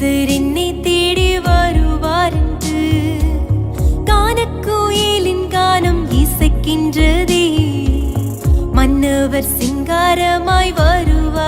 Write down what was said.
கர்த்தர் என்னை தேடி வருவார் என்று கானக்குயிலின் கானம் இசைக்கின்றதே. மன்னவர் சிங்காரமாய் வருவார்.